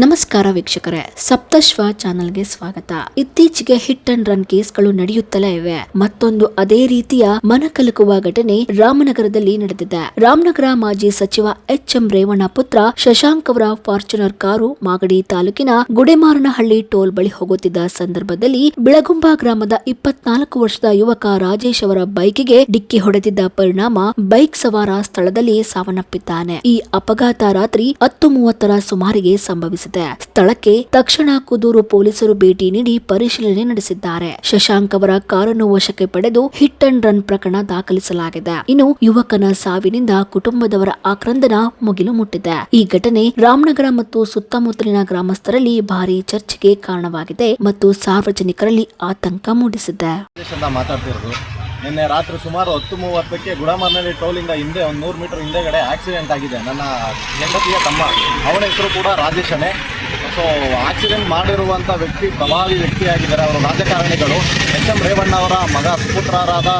ನಮಸ್ಕಾರ ವೀಕ್ಷಕರೇ, ಸಪ್ತಶ್ವ ಚಾನೆಲ್ಗೆ ಸ್ವಾಗತ. ಇತ್ತೀಚೆಗೆ ಹಿಟ್ ಅಂಡ್ ರನ್ ಕೇಸ್ಗಳು ನಡೆಯುತ್ತಲೇ ಇವೆ. ಮತ್ತೊಂದು ಅದೇ ರೀತಿಯ ಮನಕಲಕುವ ಘಟನೆ ರಾಮನಗರದಲ್ಲಿ ನಡೆದಿದೆ. ರಾಮನಗರ ಮಾಜಿ ಸಚಿವ ಎಚ್ ಎಂ ರೇವಣ್ಣ ಪುತ್ರ ಶಶಾಂಕ್ ಅವರ ಫಾರ್ಚುನರ್ ಕಾರು ಮಾಗಡಿ ತಾಲೂಕಿನ ಗುಡೆಮಾರನಹಳ್ಳಿ ಟೋಲ್ ಬಳಿ ಹೋಗುತ್ತಿದ್ದ ಸಂದರ್ಭದಲ್ಲಿ ಬಿಳಗುಂಬ ಗ್ರಾಮದ ಇಪ್ಪತ್ನಾಲ್ಕು ವರ್ಷದ ಯುವಕ ರಾಜೇಶ್ ಅವರ ಬೈಕಿಗೆ ಡಿಕ್ಕಿ ಹೊಡೆದಿದ್ದ ಪರಿಣಾಮ ಬೈಕ್ ಸವಾರ ಸ್ಥಳದಲ್ಲಿ ಸಾವನ್ನಪ್ಪಿದ್ದಾನೆ. ಈ ಅಪಘಾತ ರಾತ್ರಿ ಹತ್ತು ಮೂವತ್ತರ ಸುಮಾರಿಗೆ ಸಂಭವಿಸಿದೆ. ಸ್ಥಳಕ್ಕೆ ತಕ್ಷಣ ಕುದೂರು ಪೊಲೀಸರು ಭೇಟಿ ನೀಡಿ ಪರಿಶೀಲನೆ ನಡೆಸಿದ್ದಾರೆ. ಶಶಾಂಕ್ ಅವರ ಕಾರನ್ನು ವಶಕ್ಕೆ ಪಡೆದು ಹಿಟ್ ಅಂಡ್ ರನ್ ಪ್ರಕರಣ ದಾಖಲಿಸಲಾಗಿದೆ. ಇನ್ನು ಯುವಕನ ಸಾವಿನಿಂದ ಕುಟುಂಬದವರ ಆಕ್ರಂದನ ಮುಗಿಲು ಮುಟ್ಟಿದೆ. ಈ ಘಟನೆ ರಾಮನಗರ ಮತ್ತು ಸುತ್ತಮುತ್ತಲಿನ ಗ್ರಾಮಸ್ಥರಲ್ಲಿ ಭಾರಿ ಚರ್ಚೆಗೆ ಕಾರಣವಾಗಿದೆ ಮತ್ತು ಸಾರ್ವಜನಿಕರಲ್ಲಿ ಆತಂಕ ಮೂಡಿಸಿದೆ. ನಿನ್ನೆ ರಾತ್ರಿ ಸುಮಾರು ಹತ್ತು ಮೂವತ್ತಕ್ಕೆ ಗುಡಮರ್ನಳ್ಳಿ ಟೋಲಿಂದ ಹಿಂದೆ, ಒಂದು ನೂರು ಮೀಟರ್ ಹಿಂದೆಗಡೆ ಆಕ್ಸಿಡೆಂಟ್ ಆಗಿದೆ. ನನ್ನ ಹೆಂಡತಿಯ ತಮ್ಮ, ಅವನ ಹೆಸರು ಕೂಡ ರಾಜೇಶನೇ ಸೊ ಆಕ್ಸಿಡೆಂಟ್ ಮಾಡಿರುವಂಥ ವ್ಯಕ್ತಿ ಪ್ರಭಾವಿ ವ್ಯಕ್ತಿಯಾಗಿದ್ದಾರೆ. ಅವರು ರಾಜಕಾರಣಿಗಳು. ಎಚ್ ಎಂ ರೇವಣ್ಣ ಅವರ ಮಗ ಸುಪುತ್ರರಾದ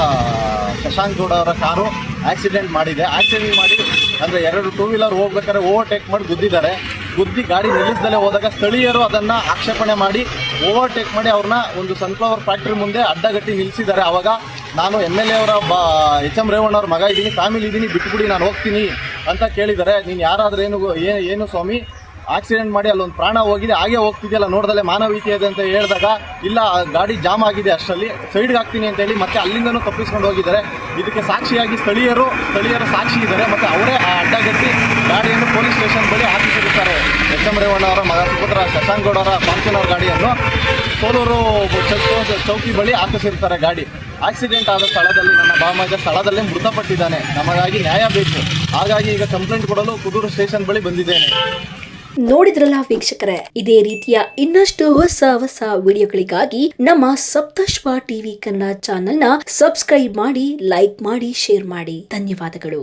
ಶಶಾಂಕ್ ಗೌಡ ಅವರ ಕಾರು ಆಕ್ಸಿಡೆಂಟ್ ಮಾಡಿದೆ. ಆಕ್ಸಿಡೆಂಟ್ ಮಾಡಿ ಅಂದರೆ ಎರಡು ಟೂ ವೀಲರ್ ಹೋಗ್ಬೇಕಾದ್ರೆ ಓವರ್ಟೇಕ್ ಮಾಡಿ ಗುದ್ದಿದ್ದಾರೆ. ಗುದ್ದಿ ಗಾಡಿ ನಿಲ್ಲಿಸದಲ್ಲೇ ಹೋದಾಗ ಸ್ಥಳೀಯರು ಅದನ್ನು ಆಕ್ಷೇಪಣೆ ಮಾಡಿ ಓವರ್ಟೇಕ್ ಮಾಡಿ ಅವ್ರನ್ನ ಒಂದು ಸನ್ಫ್ಲವರ್ ಫ್ಯಾಕ್ಟ್ರಿ ಮುಂದೆ ಅಡ್ಡಗಟ್ಟಿ ನಿಲ್ಲಿಸಿದ್ದಾರೆ. ಆವಾಗ ನಾನು ಎಂ ಎಲ್ ಎ ಅವರ ಎಚ್ ಎಂ ರೇವಣ್ಣ ಅವ್ರ ಮಗ ಇದ್ದೀನಿ ಫ್ಯಾಮಿಲಿ ಇದ್ದೀನಿ ಬಿಟ್ಬಿಡಿ, ನಾನು ಹೋಗ್ತೀನಿ ಅಂತ ಕೇಳಿದ್ದಾರೆ. ನೀನು ಯಾರಾದರೂ ಏನು ಏನು ಸ್ವಾಮಿ ಆಕ್ಸಿಡೆಂಟ್ ಮಾಡಿ ಅಲ್ಲೊಂದು ಪ್ರಾಣ ಹೋಗಿದೆ, ಹಾಗೆ ಹೋಗ್ತಿದೆಯಲ್ಲ, ನೋಡ್ದಲ್ಲೇ ಮಾನವೀಯತೆ ಇದೆ ಅಂತ ಹೇಳಿದಾಗ, ಇಲ್ಲ ಗಾಡಿ ಜಾಮ್ ಆಗಿದೆ ಅಷ್ಟರಲ್ಲಿ ಸೈಡ್ಗೆ ಹಾಕ್ತೀನಿ ಅಂತ ಹೇಳಿ ಮತ್ತೆ ಅಲ್ಲಿಂದನೂ ತಪ್ಪಿಸ್ಕೊಂಡು ಹೋಗಿದ್ದಾರೆ. ಇದಕ್ಕೆ ಸಾಕ್ಷಿಯಾಗಿ ಸ್ಥಳೀಯರು ಸ್ಥಳೀಯರು ಸಾಕ್ಷಿ ಇದ್ದಾರೆ, ಮತ್ತು ಅವರೇ ಆ ಅಡ್ಡಗಟ್ಟಿ ಗಾಡಿಯನ್ನು ಪೊಲೀಸ್ ಸ್ಟೇಷನ್ ಬಳಿ ಹಾಕಿಸಿರುತ್ತಾರೆ ಎಚ್ ಎಂ ರೇವಣ್ಣ ಅವರ ಅವರ ಫಾರ್ಚುನರ್ ಗಾಡಿಯನ್ನು ಸೋಲೂರು ಚೌಕ ಬಳಿ ಹಾಕಿಸಿರ್ತಾರೆ ಗಾಡಿ. ಆಕ್ಸಿಡೆಂಟ್ ಆದ ಸ್ಥಳದಲ್ಲಿ ನನ್ನ ಬಾಮಗ ಸ್ಥಳದಲ್ಲೇ ಮೃತಪಟ್ಟಿದ್ದಾನೆ. ನಮಗಾಗಿ ನ್ಯಾಯ ಬೇಕು. ಹಾಗಾಗಿ ಈಗ ಕಂಪ್ಲೇಂಟ್ ಕೊಡಲು ಕುದೂರು ಸ್ಟೇಷನ್ ಬಳಿ ಬಂದಿದ್ದೇನೆ. ನೋಡಿದ್ರಲ್ಲ ವೀಕ್ಷಕರೇ, ಇದೇ ರೀತಿಯ ಇನ್ನಷ್ಟು ಹೊಸ ಹೊಸ ವಿಡಿಯೋಗಳಿಗಾಗಿ ನಮ್ಮ ಸಪ್ತಶ್ವ ಟಿವಿ ಕನ್ನಡ ಚಾನೆಲ್ನ ಸಬ್ಸ್ಕ್ರೈಬ್ ಮಾಡಿ ಲೈಕ್ ಮಾಡಿ ಶೇರ್ ಮಾಡಿ. ಧನ್ಯವಾದಗಳು.